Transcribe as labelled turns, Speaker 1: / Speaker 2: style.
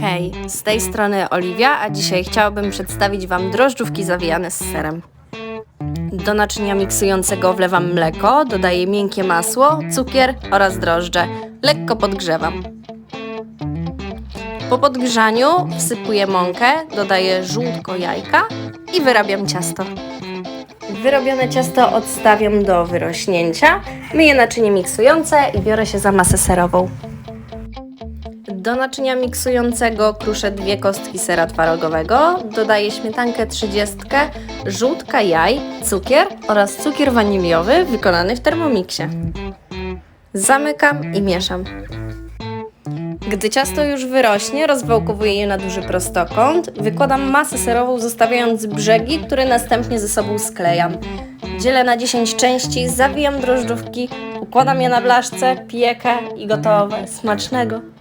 Speaker 1: Hej, z tej strony Oliwia, a dzisiaj chciałabym przedstawić Wam drożdżówki zawijane z serem. Do naczynia miksującego wlewam mleko, dodaję miękkie masło, cukier oraz drożdże. Lekko podgrzewam. Po podgrzaniu wsypuję mąkę, dodaję żółtko jajka i wyrabiam ciasto. Wyrobione ciasto odstawiam do wyrośnięcia, myję naczynie miksujące i biorę się za masę serową. Do naczynia miksującego kruszę dwie kostki sera twarogowego, dodaję śmietankę 30, żółtka jaj, cukier oraz cukier waniliowy wykonany w termomiksie. Zamykam i mieszam. Gdy ciasto już wyrośnie, rozwałkowuję je na duży prostokąt, wykładam masę serową zostawiając brzegi, które następnie ze sobą sklejam. Dzielę na 10 części, zawijam drożdżówki, układam je na blaszce, piekę i gotowe. Smacznego!